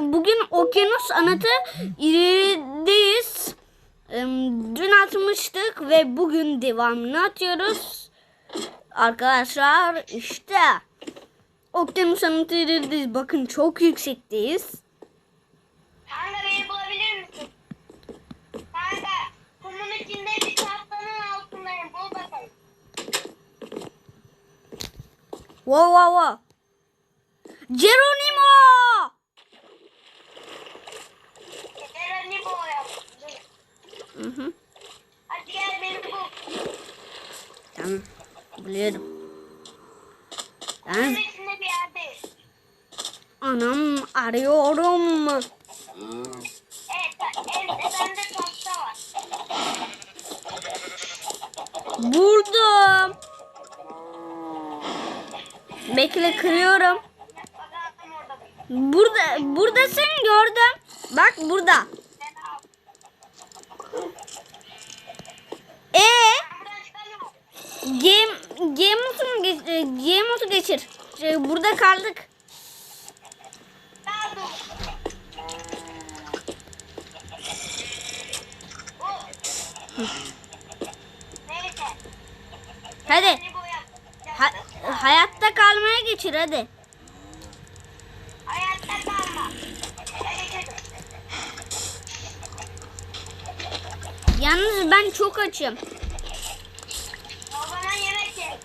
Bugün Okyanus Anıtı ilerideyiz. Dün atmıştık ve bugün devamını atıyoruz. Arkadaşlar işte Okyanus Anıtı ilerideyiz. Bakın çok yüksekteyiz. Kanka beni bulabilir misin? Kanka kumun içinde bir tahtanın altındayım. Bul bakalım. Wow wow wow. Geronimo yap. Hı hı. Hadi gel beni bul. Tamam. Biliyorum. Ben bir yerdeyiz. anam arıyorum. Evet, en, bende tahta var. Buldum. Bekle kırıyorum. Burada buradasın gördüm. Bak burada. Ben al. E Ben buradan çıkamıyorum. game game modu geç, e, game modu E, Burada kaldık. Hadi. Ha- hayatta kalmaya geçir hadi. Yalnız ben çok açım. O bana yemek ye.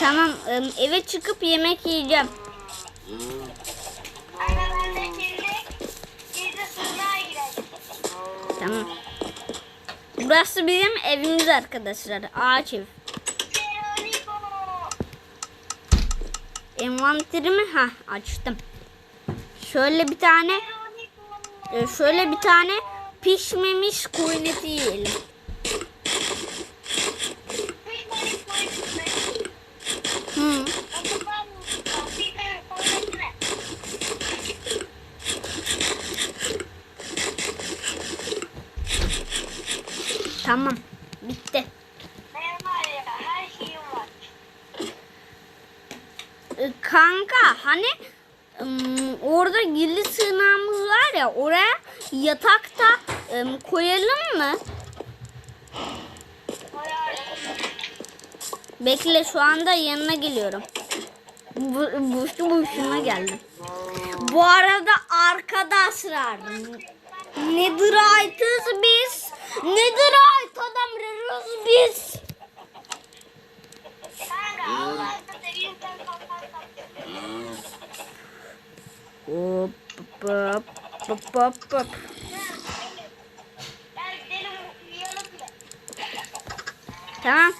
Tamam eve çıkıp yemek yiyeceğim. Anne ben de sığınağa gireceğim. Tamam. Burası bizim evimiz arkadaşlar. Ağaç ev. Envanterimi ha açtım. Şöyle bir tane e, şöyle bir tane pişmemiş koyun eti yiyelim. Pişmemiş koyun mu? Hı. Otoban mı? Pişmemiş koyun mu? Tamam. Bitti. Benim var ya her şeyim var. E, kanka hani orada gizli sığınağımız var ya oraya yatakta ım, koyalım mı? Bekle şu anda yanına geliyorum. Bu, boşu boşuna geldim. Bu arada arkadaşlar Netherite'ız biz. Netherite adamlarız biz. Kanka Allah'ını seveyim sen kalkarsan. Hop hop hop hop hop. Tamam.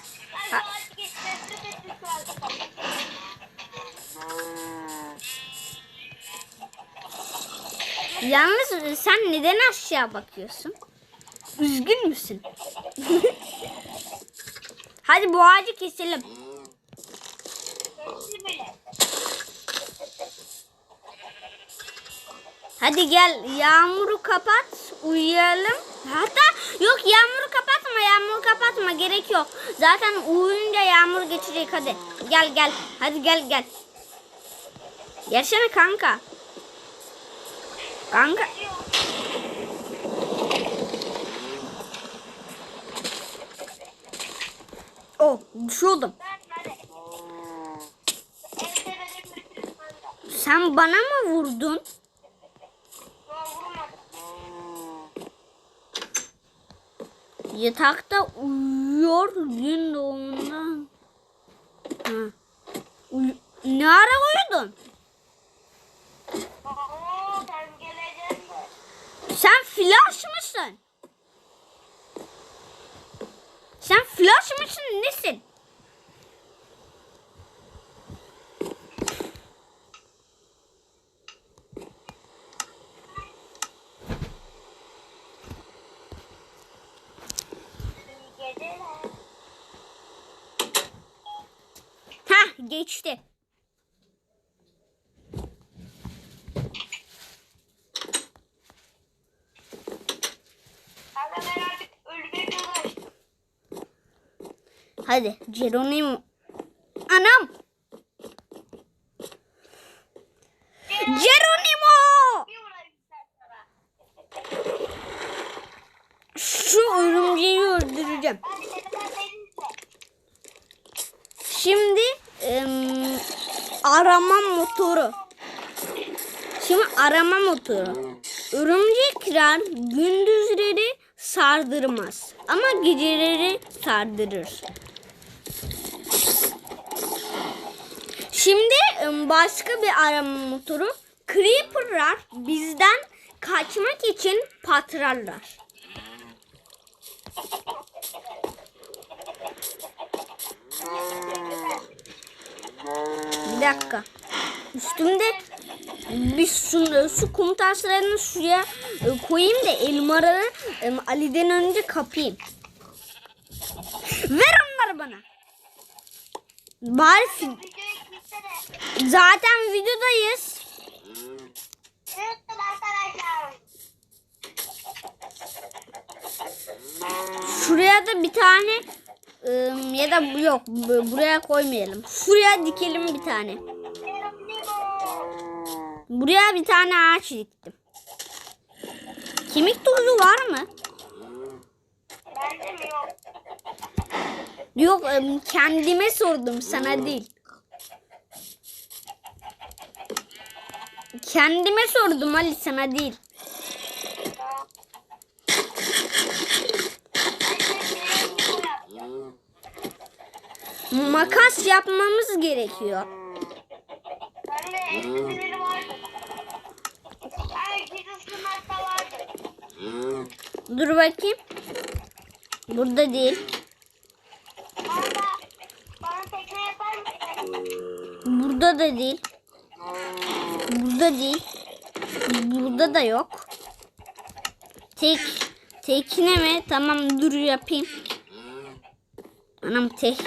Ha. Yalnız sen neden aşağı bakıyorsun? Üzgün müsün? Hadi bu ağacı keselim. Geçti bile. Hadi gel yağmuru kapat uyuyalım. Hatta yok yağmuru kapatma yağmuru kapatma gerek yok. Zaten uyuyunca yağmur geçecek hadi. Gel gel hadi gel gel. Gelsene kanka. Kanka. Oh düşüyordum. Sen bana mı vurdun? Yatakta uyuyor gün doğumundan. Uy- ne ara uyudun? Sen flash mısın? Sen flash mısın nesin? Geçti. Hadi Geronimo. Anam. Geronimo. Bir uğraştım. Şimdi em, arama motoru. Şimdi arama motoru. Örümcekler gündüzleri sardırmaz ama geceleri sardırır. Şimdi başka bir arama motoru. Creeper'lar bizden kaçmak için patrarlar. Bir dakika. Üstümde bir su, su kum taşlarını suya e, koyayım da elmaları e, Ali'den önce kapayım. Ver onları bana. Bari zaten videodayız. Şuraya da bir tane ya da yok bu- buraya koymayalım. Şuraya dikelim bir tane. Buraya bir tane ağaç diktim. Kemik tozu var mı? Yok? Kendime sordum sana değil. Kendime sordum Ali sana değil. Makas yapmamız gerekiyor. Dur bakayım. Burada değil. Burada da değil. Burada değil. Burada da yok. Tek tekne mi? Tamam dur yapayım. Anam tek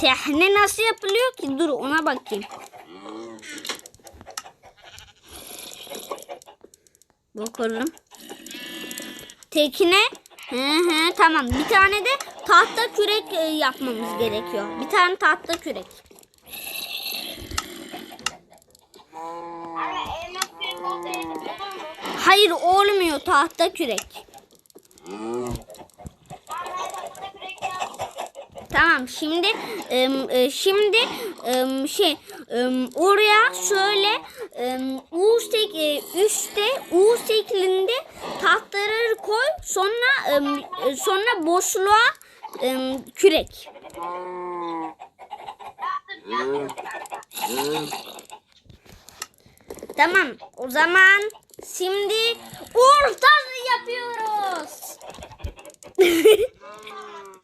tekne nasıl yapılıyor ki? Dur ona bakayım. Bakalım. Tekne. Hı hı tamam. Bir tane de tahta kürek e, yapmamız gerekiyor. Bir tane tahta kürek. Hayır olmuyor tahta kürek. Bana da kürek yap. Tamam şimdi e, şimdi şey oraya şöyle em, U şek e, üstte U şeklinde tahtaları koy sonra e, sonra boşluğa kürek. Tamam o zaman şimdi orta yapıyoruz.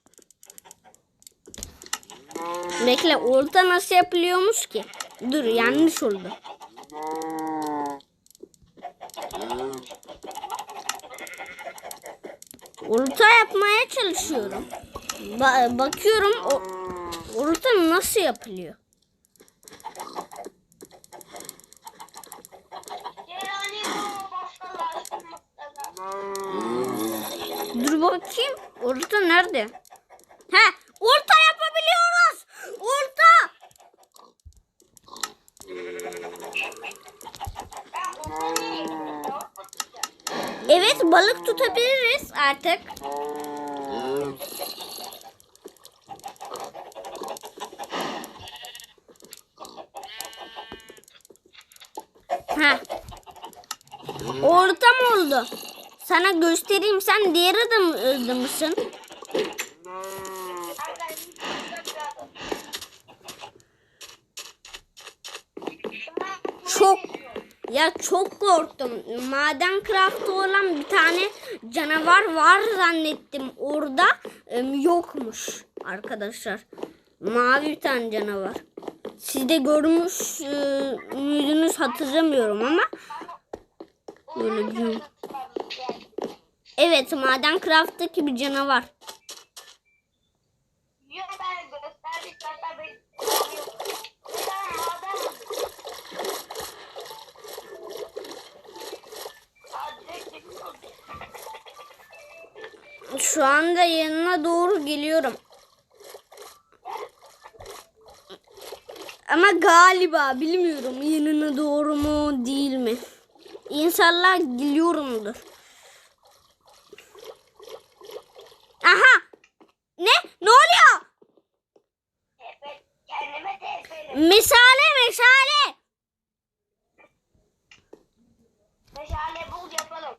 Bekle orta nasıl yapılıyormuş ki? Dur yanlış oldu. Orta yapmaya çalışıyorum. Ba- bakıyorum o orta nasıl yapılıyor? Geronimo başkalaştırmakta. Dur bakayım. Orta nerede? He, orta yapabiliyoruz. Orta. Ben onu niye gidiyorum? Evet, balık tutabiliriz artık. Ha. Orta mı oldu? Sana göstereyim. Sen diğer adım, adımısın. Çok ya çok korktum. Maden craft'ta olan bir tane canavar var zannettim. Orada em, yokmuş arkadaşlar. Mavi bir tane canavar. Siz de görmüş e, müydünüz hatırlamıyorum ama. Böyle bir... Evet maden craft'taki bir canavar. Yok ben gösterdik hatta ben Sen madem Şu anda yanına doğru geliyorum. Ama galiba bilmiyorum yanına doğru mu değil mi? İnşallah geliyorumdur. Aha! Ne? Ne oluyor? Mesale mesale. Meşale bul yapalım.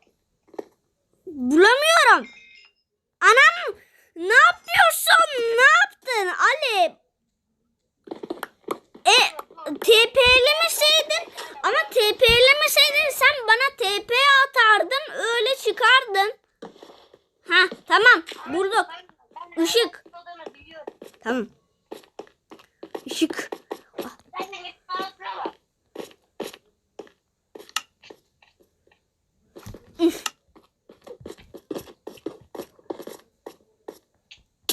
Bulamıyorum. Anam ne yapıyorsun? Ne yaptın Ali? E TP'lemeseydin ama TP'lemeseydin sen bana TP atardın öyle çıkardın. Ha tamam bulduk. Işık. Tamam. Işık. Sen de git altına bak. Üf.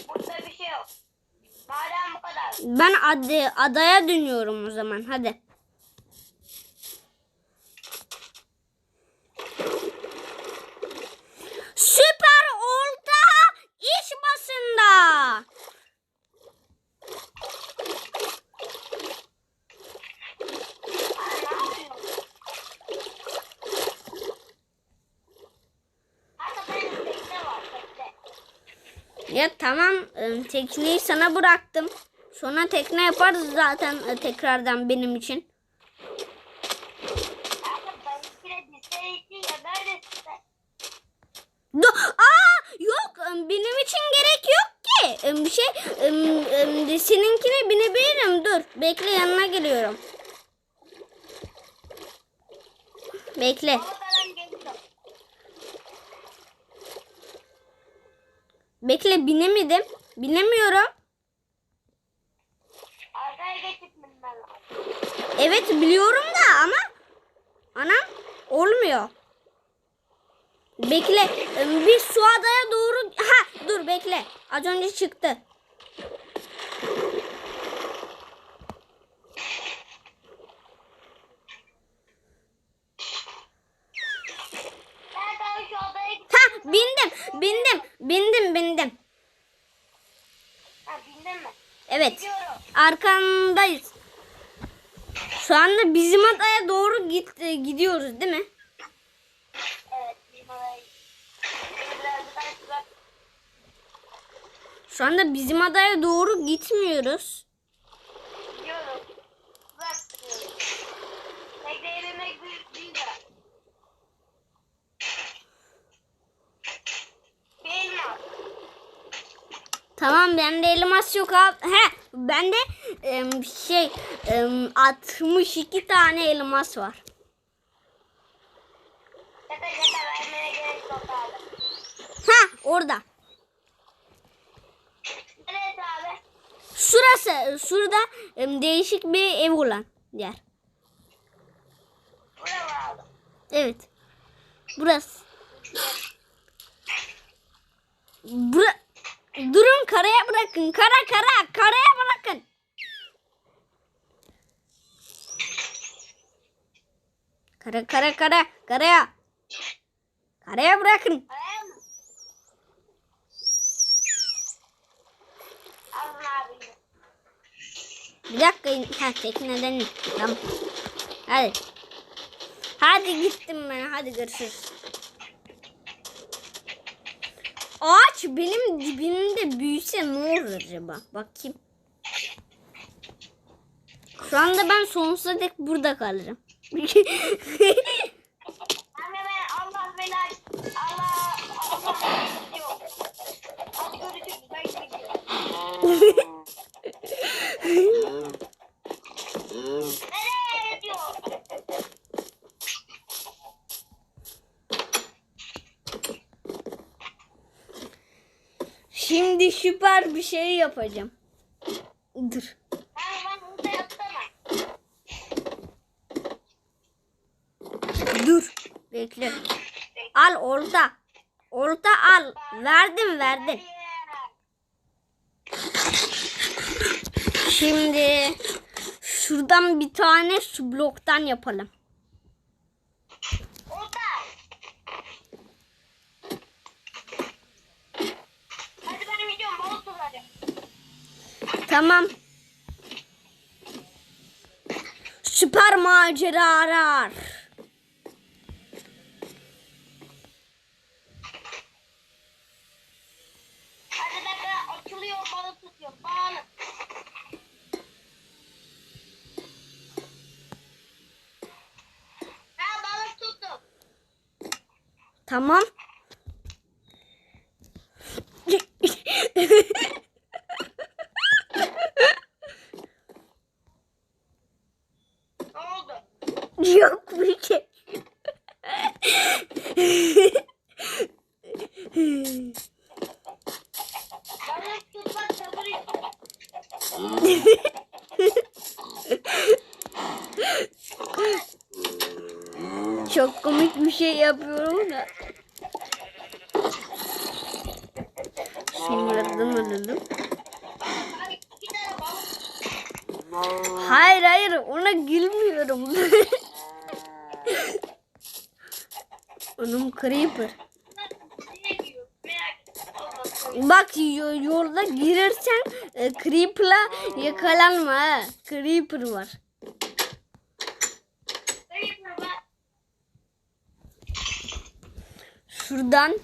Burada bir şey yok. Madem bu kadar. Ben ad adaya dönüyorum o zaman hadi. Süper olta iş basında. Ya tamam ıı, tekneyi sana bıraktım. Sonra tekne yaparız zaten ıı, tekrardan benim için. Do Aa yok ıı, benim için gerek yok ki. Iı, Bir şey seninkine binebilirim. Dur bekle yanına geliyorum. Bekle. Baba falan geliyor. Bekle binemedim. Binemiyorum. Arkaya geçitmem ben lazım. Evet biliyorum da ama anam olmuyor. Bekle ıı, bir su adaya doğru ha dur bekle çıktı. Ha bindim bindim bindim bindim. Ha bindin mi? Evet Gidiyorum. arkandayız. Şu anda bizim adaya doğru git, gidiyoruz değil mi? Evet bizim odaya gittim. Biraz daha şurada Şu anda bizim adaya doğru gitmiyoruz. elma. Tamam bende elmas yok abi. He bende em, şey em, 62 tane elmas var. Ha orada. Neresi abi? Şurası şurada em, değişik bir ev olan yer. Evet. Burası. Bura Durun karaya bırakın. Kara kara karaya bırakın. Kara kara kara karaya. Karaya bırakın. Araya mı? Alın abi. Bir dakika. Ha tekneden. Tamam. Hadi. Hadi gittim ben. Hadi görüşürüz. Ağaç benim dibimde büyüse ne olur acaba? Bakayım. Şu anda ben sonsuza dek burada kalırım. Allah bela Allah Allah yok. Hadi görüşürüz. Ben gidiyorum. Nereye gidiyor? Şimdi süper bir şey yapacağım. Dur. Dur. Bekle. Al orta. Orta al. Verdim verdim. Şimdi şuradan bir tane su bloktan yapalım. Orada. Hadi benim gidiyorum. Balık tutacağım. Tamam. Süper maceralar. Hadi dakika açılıyor balık tutuyor. Bağlı. Tamam. Ne oldu? Yok bir şey. Balık tutmak sabır istiyor. Çok komik bir şey yapıyorum da. Tane balık Hayır hayır ona gülmüyorum. Onun creeper. Bak yo- yolda girersen e, creeper'la yakalanma ha. Creeper var. Şuradan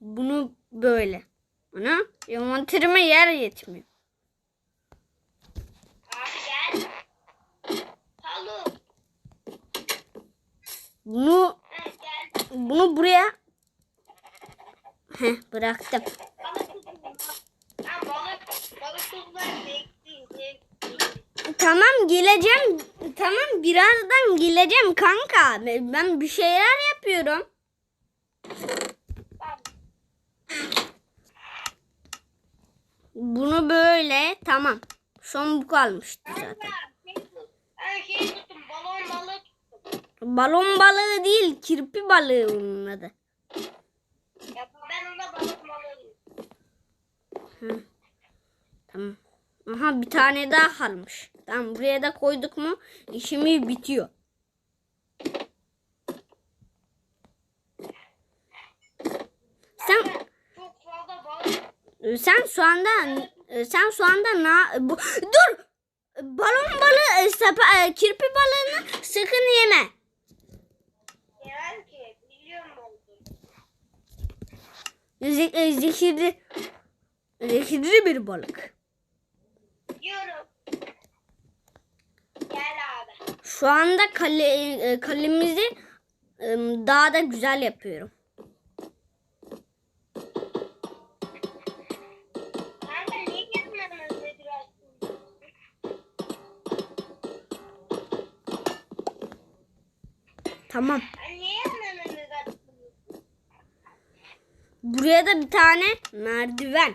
bunu böyle. Ana envanterime yer yetmiyor. Bunu bunu buraya Heh, bıraktım. Balık tutmayayım. Ha balık. Balık tutmak zevkli. Zevkli. Tamam geleceğim. Tamam birazdan geleceğim kanka. Ben bir şeyler yapıyorum. Bunu böyle tamam. Son bu kalmıştı zaten. şey şey. Balon. Balon balığı değil, kirpi balığı onun adı. Ya ben ona balık balığı. Tamam. Aha bir tane daha kalmış. Tamam buraya da koyduk mu işimiz bitiyor. Sen sen şu anda sen şu anda na bu, dur balon balığı e, sapa, e, kirpi balığını sakın yeme. Yemem ki. Biliyorum balığı. Ze- e, zehirli zehirli bir balık. Yiyorum. Gel abi. Şu anda kale, e, kalemizi e, daha da güzel yapıyorum. Tamam. Buraya da bir tane merdiven.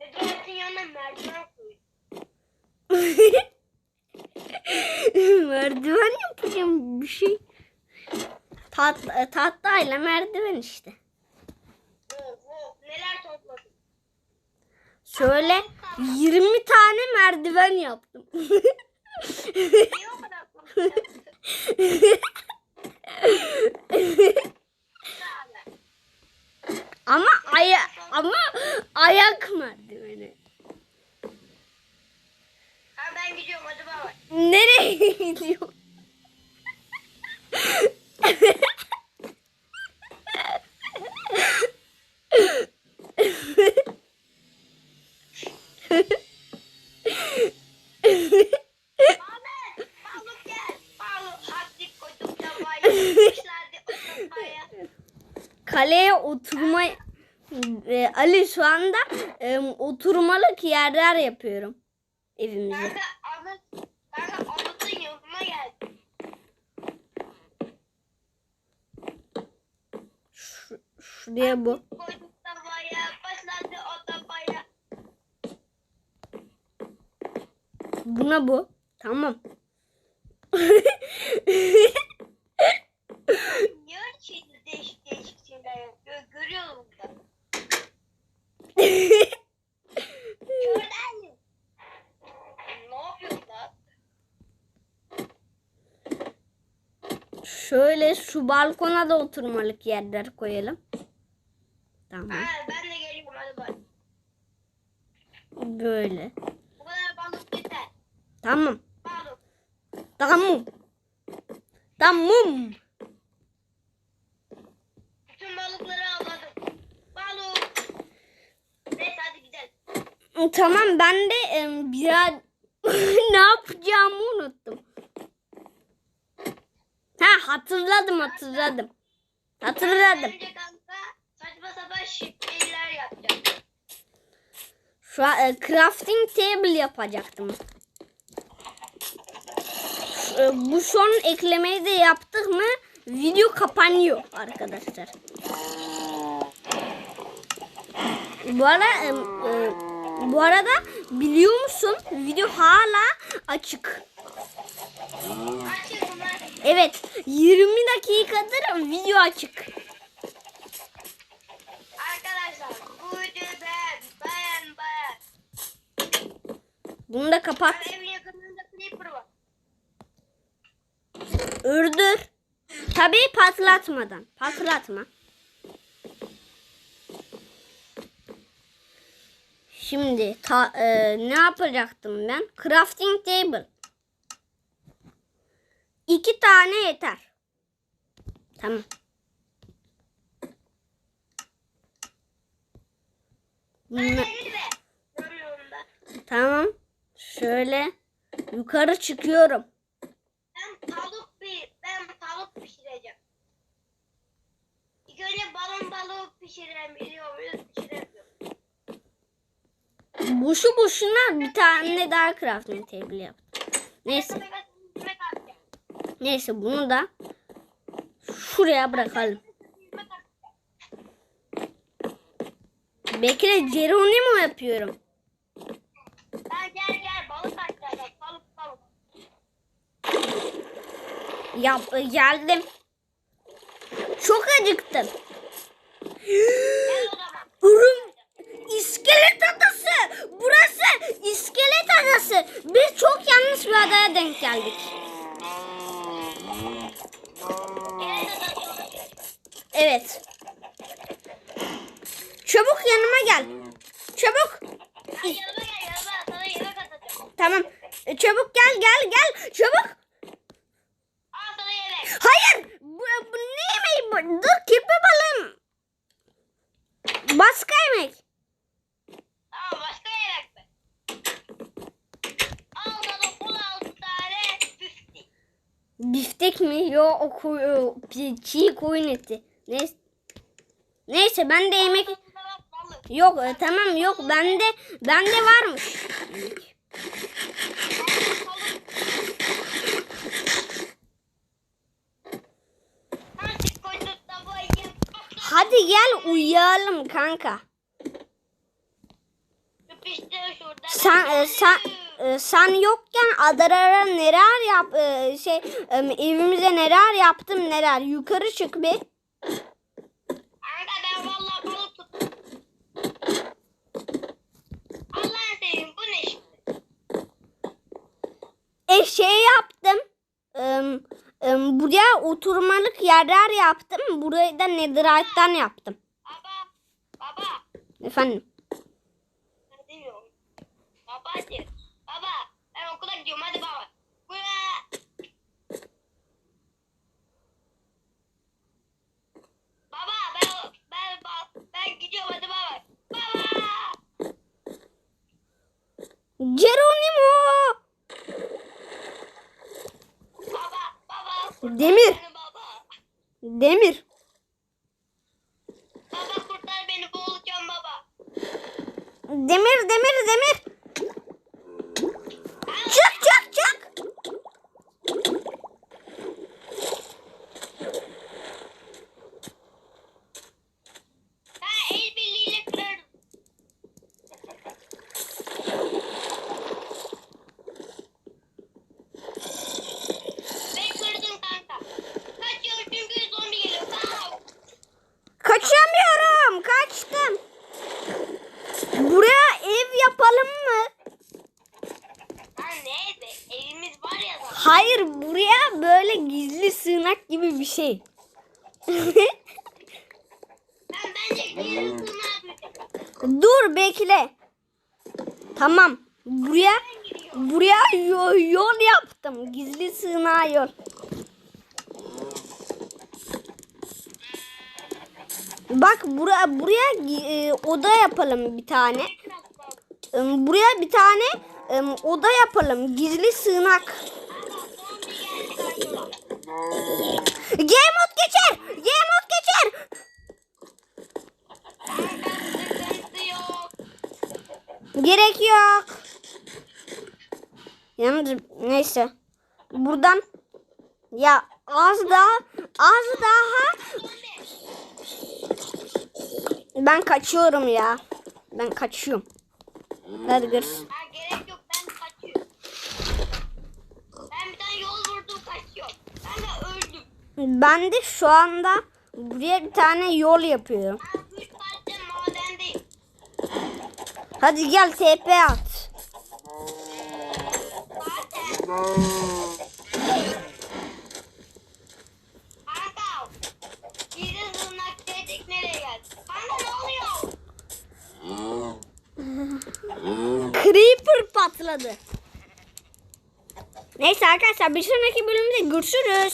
Nedir aslında yanına merdiven koyun. Merdiven yapacağım bir şey. Tat, e, tahtayla merdiven işte. Neler. Şöyle 20 tane merdiven yaptım. Niye o kadar topladım? Abi. ama aya ama ayak merdiveni. Ben gidiyorum hadi baba. Nereye gidiyor? Ahmet balık gel. Balık attık koyduk tabaya. Kuşlardı o tabaya. Kaleye oturma e, Ali şu anda e, oturmalık yerler yapıyorum evimize. Kanka Ahmet. Kanka Ahmet'in yanıma geldi. Şu- şuraya bu. Koyduk tabaya. Başladı o tabaya. Buna bu. Tamam. Niye öyle şeyler değişik değişik şeyler yapıyor? Görüyorum da. Şuradan mı? Ne yapıyorsun lan? Şöyle şu balkona da oturmalık yerler koyalım. Tamam. Ha ben de geliyorum hadi bak. Böyle. Bu kadar balık yeter. Tamam. Balık. Tamam. Tamam. Bütün balıkları avladım. Balık. Neyse hadi gidelim. Tamam ben de em, biraz ne yapacağımı unuttum. Ha hatırladım hatırladım. Hatırladım. Önce kanka saçma sapan şeyler yapacağım. Şu an e, crafting table yapacaktım. E, bu son eklemeyi de yaptık mı video kapanıyor arkadaşlar. Bu arada e, e, bu arada biliyor musun video hala açık. Evet 20 dakikadır video açık. Bunu da kapat. Ben evin yakınında creeper var. Tabii patlatmadan. Patlatma. Şimdi ta, e, ne yapacaktım ben? Crafting table. İki tane yeter. Tamam. Ben Bunla- evini de görüyorum da. tamam. Şöyle yukarı çıkıyorum. Ben bir, ben tavuk pişireceğim. İlk önce balon balığı pişirebiliyor muyuz? Pişiremiyoruz. Boşu boşuna bir tane daha crafting table yaptım. Neyse. Neyse bunu da şuraya bırakalım. Bekle Geronimo yapıyorum. Ben gel gel balık atacağım. Balık balık. Yap geldim. Çok acıktım. Ürüm iskelet adası. Burası iskelet adası. Biz çok yanlış bir adaya denk geldik. Evet. Çabuk yanıma gel. Çabuk. Ay yanıma gel yanıma. Sana yemek atacağım. Tamam. E, Çabuk gel gel gel. Çabuk. Al sana yemek. Hayır. Bu, bu ne yemeği bu? Dur kirpi balığım. Baska yemek. Tamam başka yemek mi? Al sana 16 tane büftek. Biftek mi? Yo o koy, o pi- çiğ koyun eti. Neyse. Neyse ben de yemek yok e, tamam yok bende bende varmış. Hadi gel uyuyalım kanka. Sen e, sen e, sen yokken adarara neler yap e, şey e, evimize neler yaptım neler yukarı çık bir. Kanka ben valla balık tuttum. Allah'ın seveyim bu ne şimdi? E şey yaptım. E, e, buraya oturmalık yerler yaptım. Burayı da netherite'dan yaptım. Baba. Baba. Efendim. Ne demiyorum. Baba diyor. Gidiyorum hadi baba. Baba ben ben ben, gidiyorum hadi baba. Baba. Geronimo! Baba baba. Demir. beni baba. Demir. Baba kurtar beni boğulacağım baba. Demir demir demir. Çık çık çık. Ben el birliğiyle kırarım. Ben kırdım kanka. Kaçıyorum çünkü zombi geliyor. Kav. Kaçamıyorum. Kaçtım. Buraya ev yapalım mı? Ha neydi? Evimiz var ya zaten. Hayır buraya böyle gizli sığınak gibi bir şey. Dur bekle. Tamam. Buraya buraya yo- yol yaptım. Gizli sığınağa yol. Bak buraya buraya e, oda yapalım bir tane. Em, Buraya bir tane em, oda yapalım. Gizli sığınak. G mod geçer. G mod geçer. Gerek yok. Yalnız neyse. Buradan ya az daha az daha ben kaçıyorum ya. Ben kaçıyorum. Hadi görüşürüz. Ben de şu anda buraya bir tane yol yapıyorum. Ben 3 saatte madendeyim. Hadi gel TP at. Creeper patladı. Neyse arkadaşlar bir sonraki bölümde görüşürüz.